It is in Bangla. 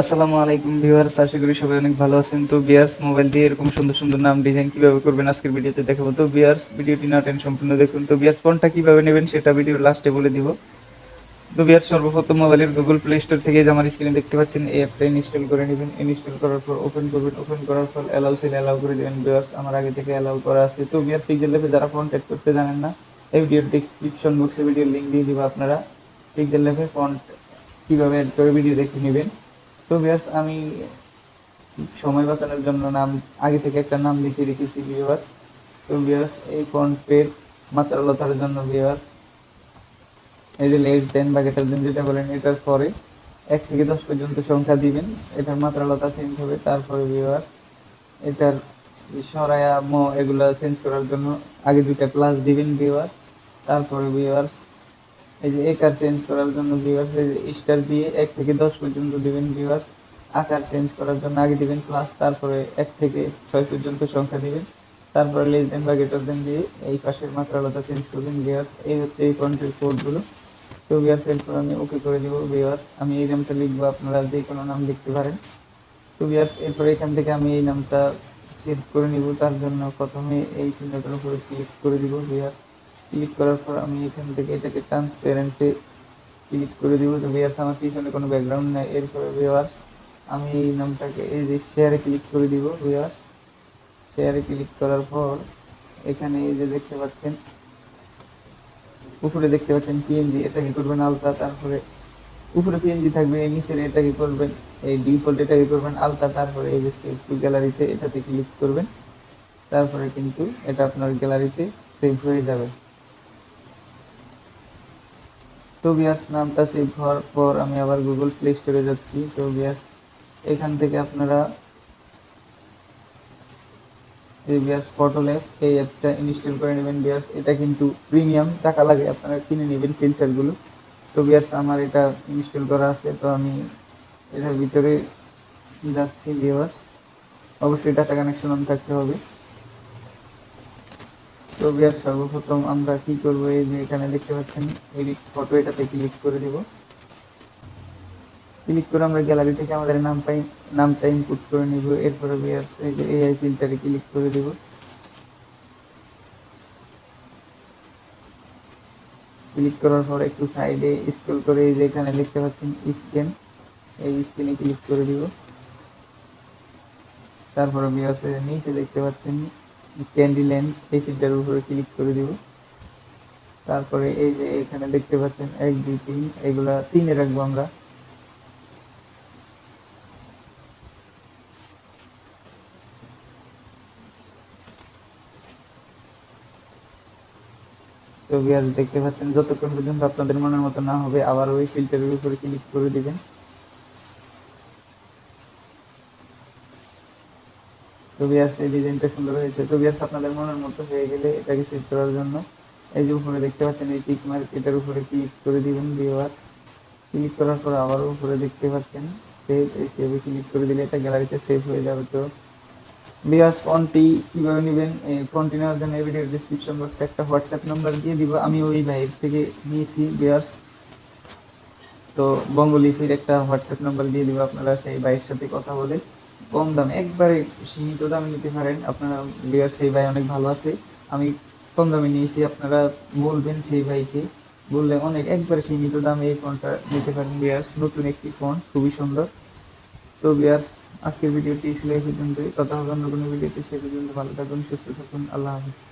আসসালামু আলাইকুম ভিউয়ার্স, আশা করি সবাই অনেক ভালো আছেন। তো বিয়ার্স মোবাইল দিয়ে এরকম সুন্দর সুন্দর নাম ডিজাইন কীভাবে করবেন আজকের ভিডিওতে দেখাবো। তো বিয়ার্স ভিডিওটি না টেন সম্পূর্ণ দেখুন। তো বিয়ার্স ফোনটা কীভাবে নেবেন সেটা ভিডিওর লাস্টে বলে দিব। তো বিয়ার্স সর্বপ্রথম মোবাইলের গুগল প্লে স্টোর থেকে যে আমার স্ক্রিনে দেখতে পাচ্ছেন, এই অ্যাপটা ইনস্টল করে নেবেন। ইনস্টল করার পর ওপেন করবেন। ওপেন করার পর অ্যালাউ সেল অ্যালাউ করে দেবেন। বিয়ার্স আমার আগে থেকে অ্যালাউ করা আছে। তো বিয়ার্স পিক্সেল ল্যাবে যারা ফোন টাইপ করতে জানেন না, এই ভিডিওর ডেসক্রিপশন বক্সে ভিডিওর লিঙ্ক দিয়ে দিব আপনারা। পিক্সেল ল্যাবে ফন্ট কীভাবে অ্যাড করে ভিডিও দেখে নেবেন। আমি সময় বাঁচানোর জন্য নাম, আগে থেকে একটা নাম লিখে রেখেছি ভিউয়ার্স এই মাত্রালতার জন্য ভিউয়ার্স এই যে লেস দেন বা গেটার দেন যেটা বলেন, এটার পরে এক থেকে দশ পর্যন্ত সংখ্যা দিবেন। এটার মাত্রালতা চেঞ্জ হবে, তারপরে ভিউয়ার্স এটার সরায়া, ম, এগুলো চেঞ্জ করার জন্য আগে দুইটা প্লাস দিবেন ভিউয়ার্স তারপরে ভিউয়ার্স এই যে একার চেঞ্জ করার জন্য ভিউয়ার্স এই যে স্টার দিয়ে এক থেকে দশ পর্যন্ত দিবেন ভিউয়ার্স আকার চেঞ্জ করার জন্য আগে দিবেন প্লাস তারপরে এক থেকে ছয় পর্যন্ত সংখ্যা দিবেন, তারপরে লেস দেন বা গেটার দেন দিয়ে এই পাশের মাত্রালতা চেঞ্জ করবেন ভিউয়ার্স এই হচ্ছে এই ফন্টের কোডগুলো তো ভিউয়ার্স এরপর আমি ওকে করে দেবো ভিউয়ার্স আমি এই নামটা লিখব, আপনারা যে কোনো নাম লিখতে পারেন। তো ভিউয়ার্স এরপর এখান থেকে আমি এই নামটা সেভ করে নিব। তার জন্য প্রথমে এই চিহ্নটার উপরে ক্লিক করে দিব ভিউয়ার্স ক্লিক করার পর আমি এখান থেকে এটাকে ট্রান্সপারেন্টে ক্লিক করে দিব। তো ভিউয়ার্স আমার পিছনে কোনো ব্যাকগ্রাউন্ড নেই। এরপরে ভিউয়ার্স আমি এই নামটাকে, এই যে শেয়ারে ক্লিক করে দিব ভিউয়ার্স শেয়ারে ক্লিক করার পর, এখানে এই যে দেখতে পাচ্ছেন, উপরে দেখতে পাচ্ছেন পিএনজি এটাকে করবেন আলতা। তারপরে উপরে পিএনজি থাকবে, এই নিচের এটাকে করবেন, এই ডিফল্ট এটাকে করবেন আলতা। তারপরে এই যে সেভ টু গ্যালারিতে এটাতে ক্লিক করবেন। তারপরে কিন্তু এটা আপনার গ্যালারিতে সেভ হয়ে যাবে। তো বিয়ার্স নামটা সেভ হওয়ার পর আমি আবার গুগল প্লে স্টোরে যাচ্ছি। তো বিয়ার্স এখান থেকে আপনারা এই বিয়ার্স পটল অ্যাপ এই অ্যাপটা ইনস্টল করে নেবেন। বিয়ার্স এটা কিন্তু প্রিমিয়াম টাকা লাগে, আপনারা কিনে নেবেন ফিল্টারগুলো তো বিয়ার্স আমার এটা ইনস্টল করা আছে, তো আমি এটার ভিতরে যাচ্ছি। বিয়ার্স অবশ্যই ডাটা কানেকশন অন থাকতে হবে। তো সর্বপ্রথম আমরা কি করব? এই যে এখানে দেখতে পাচ্ছেন এডিট ফটো এটাতে ক্লিক করে দেব। ক্লিক করে আমরা গ্যালারি থেকে আমাদের নাম পাই নামটা ইনপুট করে নিব। এরপরে বিয়ার এই যে এআই ফিল্টারে ক্লিক করে দেব। ক্লিক করার পর একটু সাইডে স্ক্রল করে এই যে এখানে দেখতে পাচ্ছেন স্ক্যান এই স্ক্যানে ক্লিক করে দিব। তারপরে বিয়ার নিচে দেখতে পাচ্ছেন ক্যান্ডি ল্যান্ড এই ফিল্টারের উপরে ক্লিক করে দিব। তারপরে এই যে এখানে দেখতে পাচ্ছেন, এক, দুই, তিন, এগুলা তিনে রাখব আমরা। তো দেখতে পাচ্ছেন, যতক্ষণ পর্যন্ত আপনাদের মনের মতো না হবে আবার ওই ফিল্টারের উপরে ক্লিক করে দিবেন। তো বিয়ার্স এই ডিজাইনটা সুন্দর হয়েছে। তো বিয়ার্স আপনাদের মনের মতো হয়ে গেলে এটাকে সেভ করার জন্য এই যে উপরে দেখতে পাচ্ছেন, এই টিক মার্ক এটার উপরে ক্লিক করে দিবেন ভিউয়ার্স ক্লিক করার পর আবারও উপরে দেখতে পাচ্ছেন সেভ এই সেভে ক্লিক করে দিলে এটা গ্যালারিতে সেভ হয়ে যাবে তো। বিয়ার্স ফোনটি কীভাবে নেবেন? এই নেওয়ার জন্য এই ভিডিওর ডিসক্রিপশন বক্সে একটা হোয়াটসঅ্যাপ নাম্বার দিয়ে দিব। আমি ওই ভাইয়ের থেকে নিয়েছি বিয়ার্স তো বঙ্গলিপির একটা হোয়াটসঅ্যাপ নাম্বার দিয়ে দিব আপনারা, সেই ভাইয়ের সাথে কথা বলে। কম দাম, একবারে সীমিত দামে নিতে পারেন। আপনারা বিয়ার সেই ভাই অনেক ভালো আছে। আমি কম দামে নিয়েছি, আপনারা বলবেন সেই ভাইকে। বললে অনেক, একবারে সীমিত দামে এই ফোনটা নিতে পারেন বিয়ার্স নতুন একটি ফোন, খুবই সুন্দর। তো বিয়ার্স আজকের ভিডিওটি ছিল এই পর্যন্তই। কথা হবে অন্য কোনো ভিডিওতে, সে পর্যন্ত ভালো থাকুন, সুস্থ থাকুন। আল্লাহ হাফিজ।